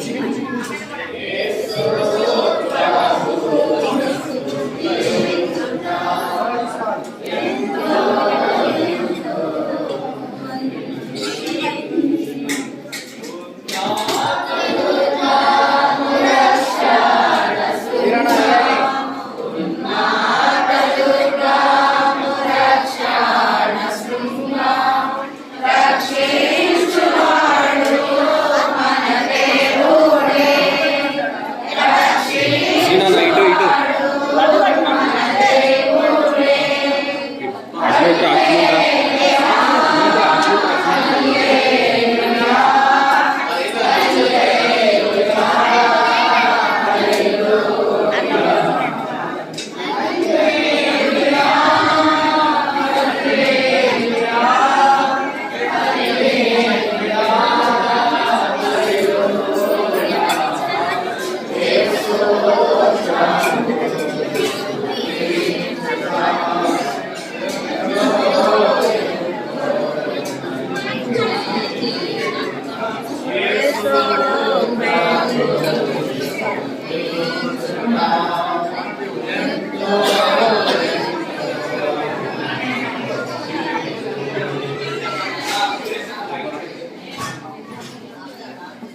ちびる。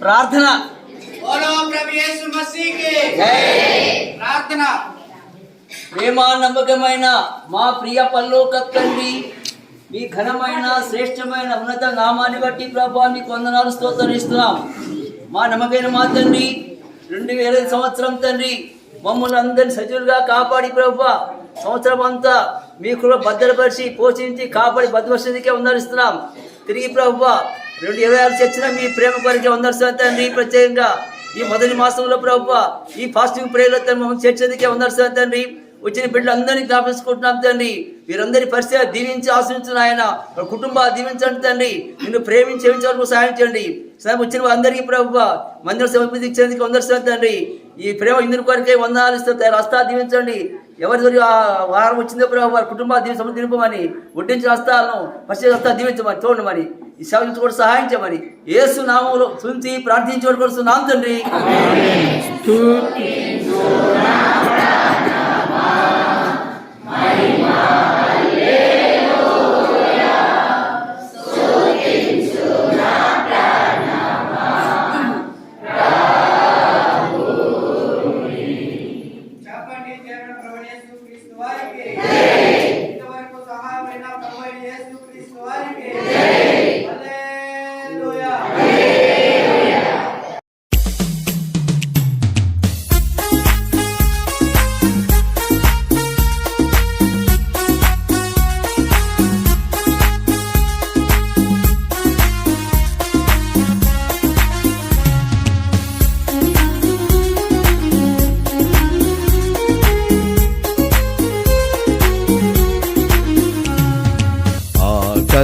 ప్రార్థన. ప్రార్థన. నమ్మకమైన మా ప్రియ పల్లోక తండ్రి మీ ఘనమైన శ్రేష్టమైన ఉన్నత నామాన్ని బట్టి ప్రభావాన్ని కొందనాలు వందనాలు స్తోత్రిస్తున్నాం మా నమ్మకైన మా తండ్రి రెండు వేల సంవత్సరం తండ్రి మమ్మల్ని అందరిని సజీవులుగా కాపాడి ప్రభా సంవత్సరం అంతా మీ కూడా భద్రపరిచి పోషించి కాపాడి భద్రపరిచేందుకే వందరిస్తున్నాం తిరిగి ప్రభా రెండు ఇరవై ఆరు చర్చిన మీ ప్రేమ కొరకే వందరుస్తున్నాం తండ్రి. ప్రత్యేకంగా ఈ మొదటి మాసంలో ప్రభు ఈ ఫాస్టింగ్ ప్రేయర్లో మమ్మల్ని చేర్చేందుకే వందరుస్తున్నాం తండ్రి. వచ్చిన బిడ్డలందరినీ జ్ఞాపించుకుంటున్నాం తండ్రి. వీరందరి పరిస్థితి దీవించి ఆశ్రయించిన ఆయన వాళ్ళ కుటుంబాలు దీవించండి తండ్రి. నిన్ను ప్రేమించి వరకు సహాయం చేయండి. సహాయం వచ్చిన అందరికీ ప్రభు మందిరం సమర్పించి ఇచ్చేందుకు వందరుస్తున్నాం తండ్రి. ఈ ప్రేమ ఇందుకు కొరకే వందనాలు ఇస్తే రస్తా దీవించండి. ఎవరి దొరి ఆ వారం వచ్చిందో ప్రభు వారి కుటుంబాలు దీవి సమర్థింపమని నింపమని వడ్డించిన హస్తాలను పరిస్థితి హస్తా దీవించమని చూడండి మరి ఈ సేవ కూడా సహాయం ఏసు నామంలో సుంచి ప్రార్థించడం కొడుతున్నాం తండ్రి.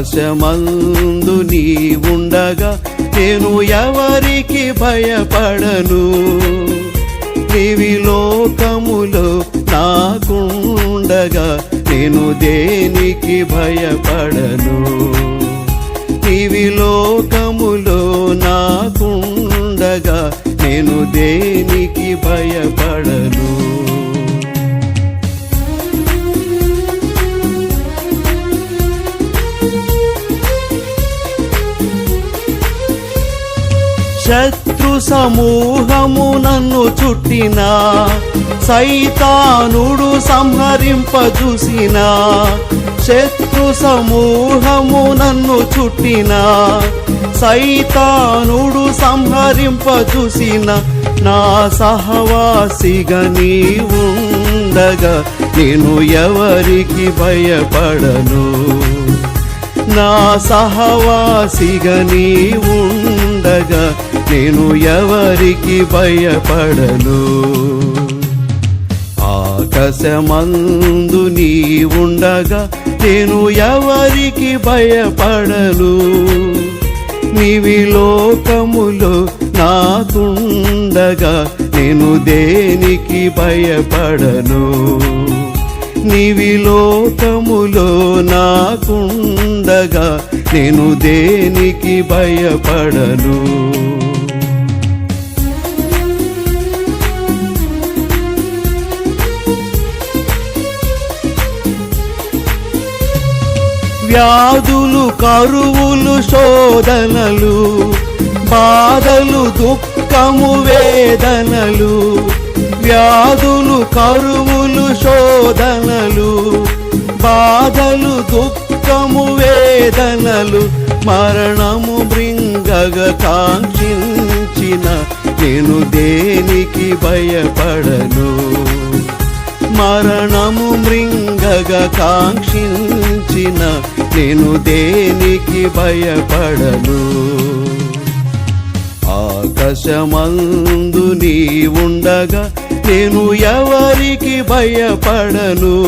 ఆకాశమందు నీ ఉండగా నేను ఎవరికి భయపడను? నీవి లోకములో నాకుండగా నేను దేనికి భయపడను? నీవి లోకములో నాకుండగా నేను దేనికి భయపడను? శత్రు సమూహము నన్ను చుట్టిన సైతానుడు సంహరింప చూసిన శత్రు సమూహము నన్ను చుట్టిన సైతానుడు సంహరింప చూసిన నా సహవాసిగా నీవుండగా ఉండగా నేను ఎవరికి భయపడను. నా సహవాసిగా నీవుండగా ఉండగా నేను ఎవరికి భయపడను? ఆకాశమందు నీ ఉండగా నేను ఎవరికి భయపడను? నీవి లోకములో నాకుండగా నేను దేనికి భయపడను? నీవి లోకములో నాకుండగా నేను దేనికి భయపడను? వ్యాధులు కరువులు శోధనలు బాధలు దుఃఖము వేదనలు వ్యాధులు కరువులు శోధనలు బాధలు దుఃఖము వేదనలు మరణము మృంగగ కాంక్షించిన నేను దేనికి భయపడను? మరణము మృంగగ కాంక్షించిన నేను దేనికి భయపడను? ఆకాశమందు నీ ఉండగా నేను ఎవరికి భయపడను?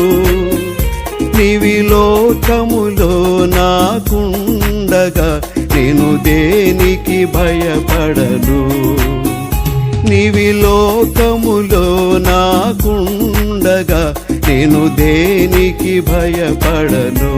నివిలోకములో నాకుండగా నేను దేనికి భయపడను? నీవి లోకములో నాకుండగా నేను దేనికి భయపడను?